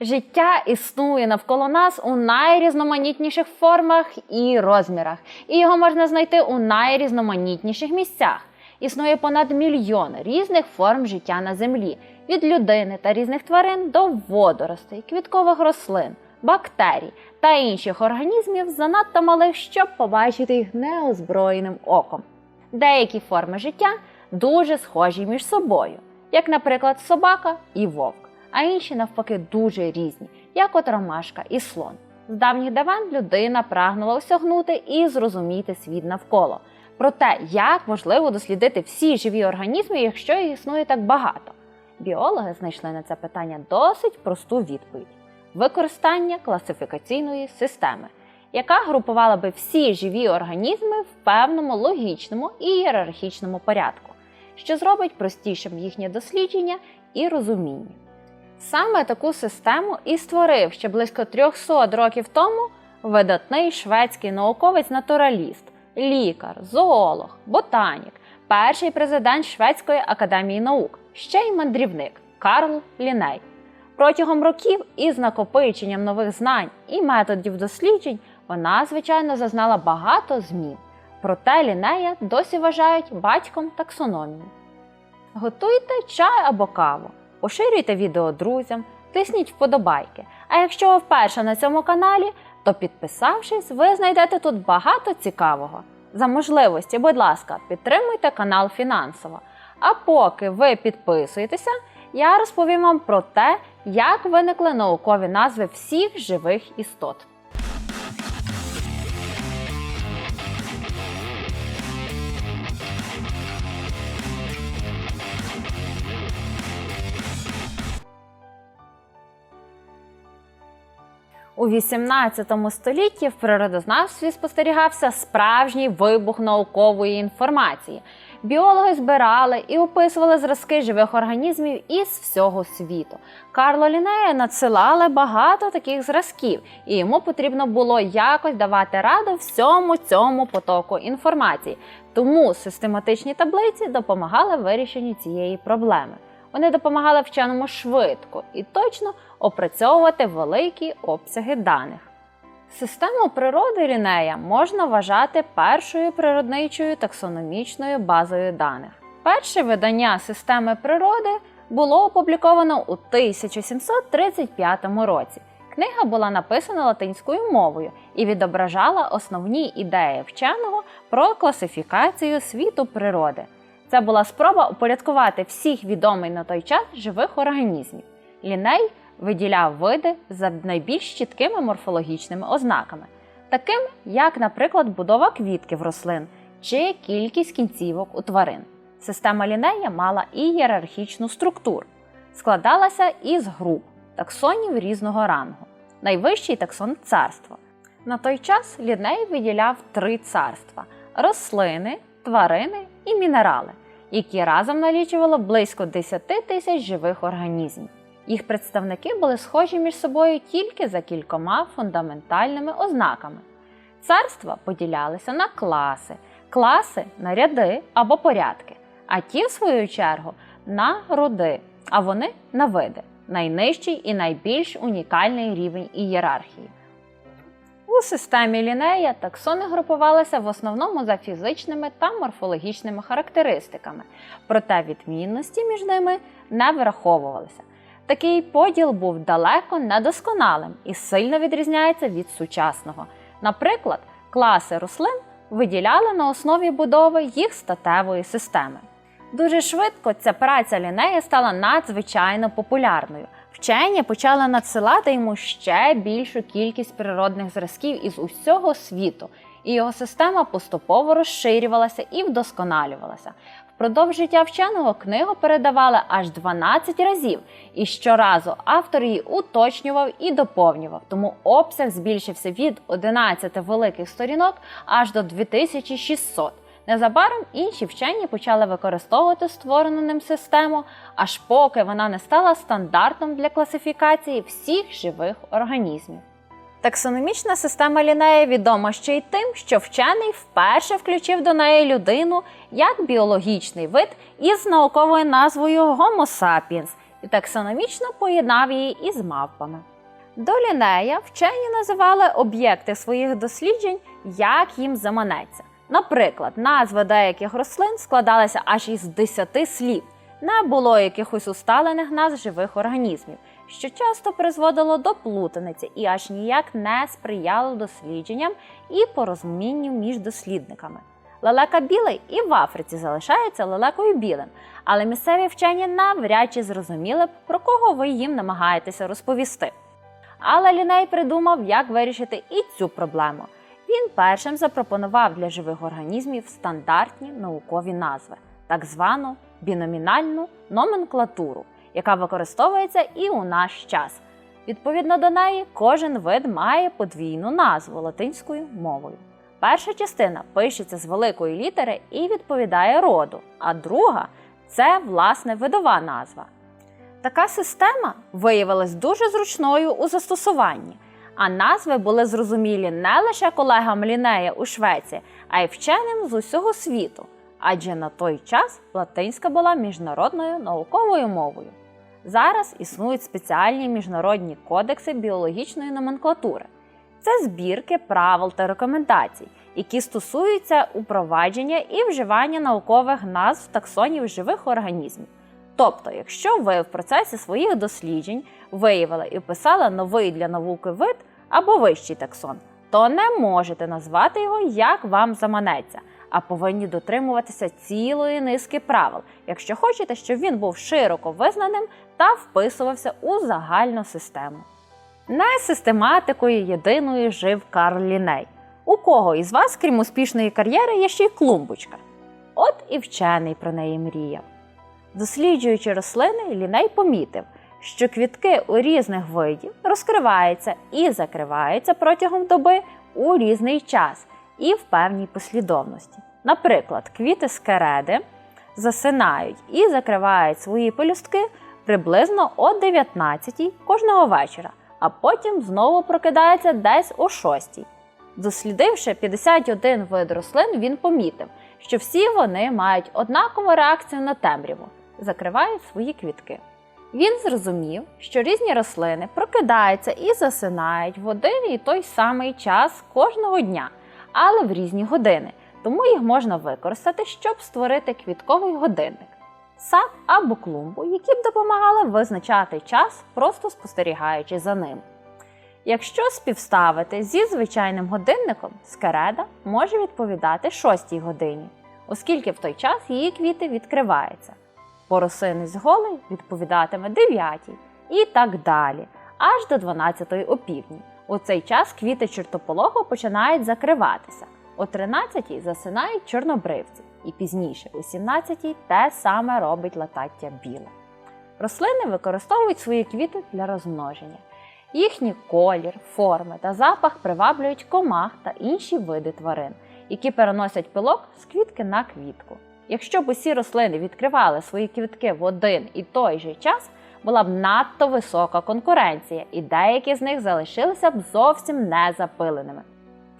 Життя існує навколо нас у найрізноманітніших формах і розмірах, і його можна знайти у найрізноманітніших місцях. Існує понад мільйон різних форм життя на землі, від людини та різних тварин до водоростей, квіткових рослин, бактерій та інших організмів занадто малих, щоб побачити їх неозброєним оком. Деякі форми життя дуже схожі між собою, як, наприклад, собака і вовк, а інші навпаки дуже різні, як от ромашка і слон. З давніх давен людина прагнула осягнути і зрозуміти світ навколо. Про те, як можливо дослідити всі живі організми, якщо їх існує так багато. Біологи знайшли на це питання досить просту відповідь: використання класифікаційної системи, яка групувала би всі живі організми в певному логічному і ієрархічному порядку, що зробить простішим їхнє дослідження і розуміння. Саме таку систему і створив ще близько 300 років тому видатний шведський науковець-натураліст, лікар, зоолог, ботанік, перший президент Шведської академії наук, ще й мандрівник Карл Ліней. Протягом років із накопиченням нових знань і методів досліджень вона, звичайно, зазнала багато змін. Проте Лінея досі вважають батьком таксономії. Готуйте чай або каву, поширюйте відео друзям, тисніть вподобайки. А якщо ви вперше на цьому каналі, то підписавшись, ви знайдете тут багато цікавого. За можливості, будь ласка, підтримуйте канал фінансово. А поки ви підписуєтеся, я розповім вам про те, як виникли наукові назви всіх живих істот. У 18 столітті в природознавстві спостерігався справжній вибух наукової інформації. Біологи збирали і описували зразки живих організмів із всього світу. Карло Лінея надсилали багато таких зразків, і йому потрібно було якось давати раду всьому цьому потоку інформації. Тому систематичні таблиці допомагали вирішенню цієї проблеми. Вони допомагали вченому швидко і точно опрацьовувати великі обсяги даних. Систему природи Лінея можна вважати першою природничою таксономічною базою даних. Перше видання системи природи було опубліковано у 1735 році. Книга була написана латинською мовою і відображала основні ідеї вченого про класифікацію світу природи. Це була спроба упорядкувати всіх відомих на той час живих організмів. Ліней виділяв види за найбільш чіткими морфологічними ознаками, таким як, наприклад, будова квітків рослин чи кількість кінцівок у тварин. Система лінея мала і ієрархічну структуру, складалася із груп таксонів різного рангу. Найвищий таксон царство. На той час ліней виділяв три царства: рослини, тварини і мінерали, які разом налічувало близько 10 тисяч живих організмів. Їх представники були схожі між собою тільки за кількома фундаментальними ознаками. Царства поділялися на класи, класи на ряди або порядки, а ті, в свою чергу, на роди, а вони на види найнижчий і найбільш унікальний рівень ієрархії. У системі лінея таксони групувалися в основному за фізичними та морфологічними характеристиками, проте відмінності між ними не враховувалися. Такий поділ був далеко недосконалим і сильно відрізняється від сучасного. Наприклад, класи рослин виділяли на основі будови їх статевої системи. Дуже швидко ця праця лінея стала надзвичайно популярною. Вчені почали надсилати йому ще більшу кількість природних зразків із усього світу, і його система поступово розширювалася і вдосконалювалася. Впродовж життя вченого книгу передавали аж 12 разів, і щоразу автор її уточнював і доповнював. Тому обсяг збільшився від 11 великих сторінок аж до 2600. Незабаром інші вчені почали використовувати створену ним систему, аж поки вона не стала стандартом для класифікації всіх живих організмів. Таксономічна система лінея відома ще й тим, що вчений вперше включив до неї людину як біологічний вид із науковою назвою Homo sapiens і таксономічно поєднав її із мавпами. До лінея вчені називали об'єкти своїх досліджень, як їм заманеться. Наприклад, назви деяких рослин складалися аж із 10 слів. Не було якихось усталених назв живих організмів, що часто призводило до плутаниці і аж ніяк не сприяло дослідженням і порозумінню між дослідниками. Лелека білий і в Африці залишається лелекою білим, але місцеві вчені навряд чи зрозуміли, б, про кого ви їм намагаєтеся розповісти. Але Ліней придумав, як вирішити і цю проблему. Він першим запропонував для живих організмів стандартні наукові назви, так звану біномінальну номенклатуру, яка використовується і у наш час. Відповідно до неї, кожен вид має подвійну назву латинською мовою. Перша частина пишеться з великої літери і відповідає роду, а друга це власне видова назва. Така система виявилась дуже зручною у застосуванні, а назви були зрозумілі не лише колегам Лінея у Швеції, а й вченим з усього світу, адже на той час латинська була міжнародною науковою мовою. Зараз існують спеціальні міжнародні кодекси біологічної номенклатури. Це збірки правил та рекомендацій, які стосуються упровадження і вживання наукових назв таксонів живих організмів. Тобто, якщо ви в процесі своїх досліджень виявили і вписали новий для науки вид або вищий таксон, то не можете назвати його як вам заманеться, а повинні дотримуватися цілої низки правил, якщо хочете, щоб він був широко визнаним та вписувався у загальну систему. Не систематикою єдиною жив Карл Ліней. У кого із вас, крім успішної кар'єри, є ще й клумбочка? От і вчений про неї мріяв. Досліджуючи рослини, Ліней помітив, що квітки у різних видів розкриваються і закриваються протягом доби у різний час і в певній послідовності. Наприклад, квіти скереди засинають і закривають свої пелюстки приблизно о 19 кожного вечора, а потім знову прокидаються десь о 6. Дослідивши 51 вид рослин, він помітив, що всі вони мають однакову реакцію на темряву, закривають свої квітки. Він зрозумів, що різні рослини прокидаються і засинають в один і той самий час кожного дня, але в різні години, тому їх можна використати, щоб створити квітковий годинник, сад або клумбу, які б допомагали визначати час, просто спостерігаючи за ним. Якщо співставити зі звичайним годинником, скереда може відповідати 6 годині, оскільки в той час її квіти відкриваються. Поросинець голий відповідатиме 9 і так далі, аж до 12 опівдні. У цей час квіти чортополоху починають закриватися. О 13-й засинають чорнобривці, і пізніше, о 17-й, те саме робить латаття біле. Рослини використовують свої квіти для розмноження. Їхній колір, форми та запах приваблюють комах та інші види тварин, які переносять пилок з квітки на квітку. Якщо б усі рослини відкривали свої квітки в один і той же час, була б надто висока конкуренція, і деякі з них залишилися б зовсім незапиленими.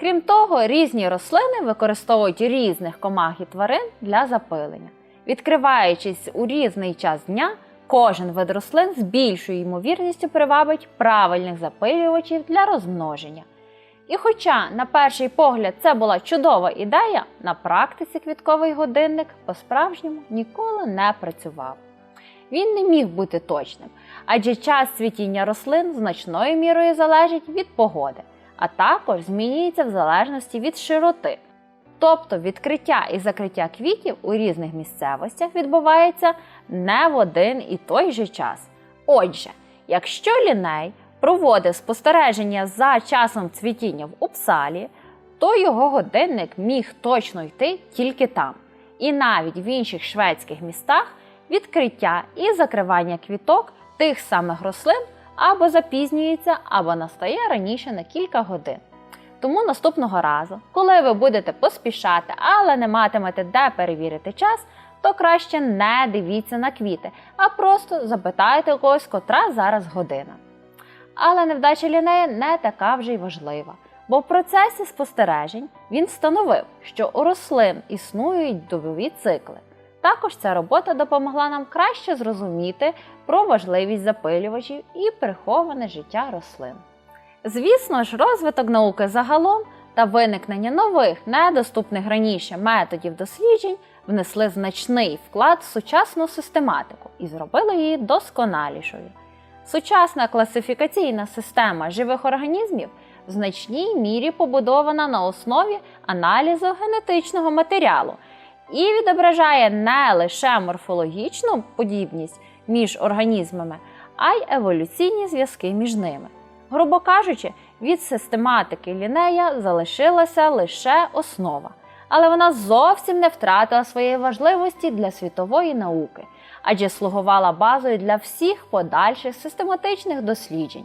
Крім того, різні рослини використовують різних комах і тварин для запилення. Відкриваючись у різний час дня, кожен вид рослин з більшою ймовірністю привабить правильних запилювачів для розмноження. І хоча, на перший погляд, це була чудова ідея, на практиці квітковий годинник по-справжньому ніколи не працював. Він не міг бути точним, адже час цвітіння рослин значною мірою залежить від погоди, а також змінюється в залежності від широти. Тобто відкриття і закриття квітів у різних місцевостях відбувається не в один і той же час. Отже, якщо ліней проводив спостереження за часом цвітіння в Упсалі, то його годинник міг точно йти тільки там. І навіть в інших шведських містах відкриття і закривання квіток тих самих рослин або запізнюється, або настає раніше на кілька годин. Тому наступного разу, коли ви будете поспішати, але не матимете де перевірити час, то краще не дивіться на квіти, а просто запитайте когось, котра зараз година. Але невдача лінея не така вже й важлива, бо в процесі спостережень він встановив, що у рослин існують добові цикли. Також ця робота допомогла нам краще зрозуміти про важливість запилювачів і приховане життя рослин. Звісно ж, розвиток науки загалом та виникнення нових, недоступних раніше методів досліджень внесли значний вклад в сучасну систематику і зробили її досконалішою. Сучасна класифікаційна система живих організмів в значній мірі побудована на основі аналізу генетичного матеріалу і відображає не лише морфологічну подібність між організмами, а й еволюційні зв'язки між ними. Грубо кажучи, від систематики лінея залишилася лише основа, але вона зовсім не втратила своєї важливості для світової науки, адже слугувала базою для всіх подальших систематичних досліджень.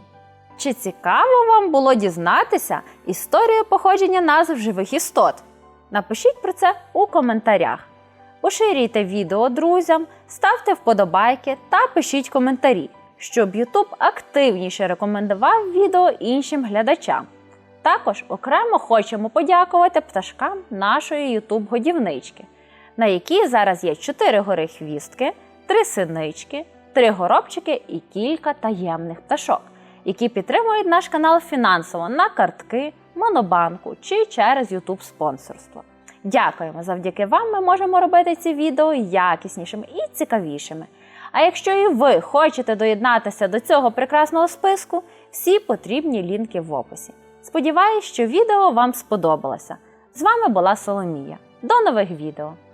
Чи цікаво вам було дізнатися історію походження назв живих істот? Напишіть про це у коментарях. Поширюйте відео друзям, ставте вподобайки та пишіть коментарі, щоб YouTube активніше рекомендував відео іншим глядачам. Також окремо хочемо подякувати пташкам нашої YouTube годівнички, на якій зараз є 4 гори хвістки, 3 синички, 3 горобчики і кілька таємних пташок, які підтримують наш канал фінансово на картки, монобанку чи через YouTube спонсорство. Дякуємо! Завдяки вам ми можемо робити ці відео якіснішими і цікавішими. А якщо і ви хочете доєднатися до цього прекрасного списку, всі потрібні лінки в описі. Сподіваюсь, що відео вам сподобалося. З вами була Соломія. До нових відео!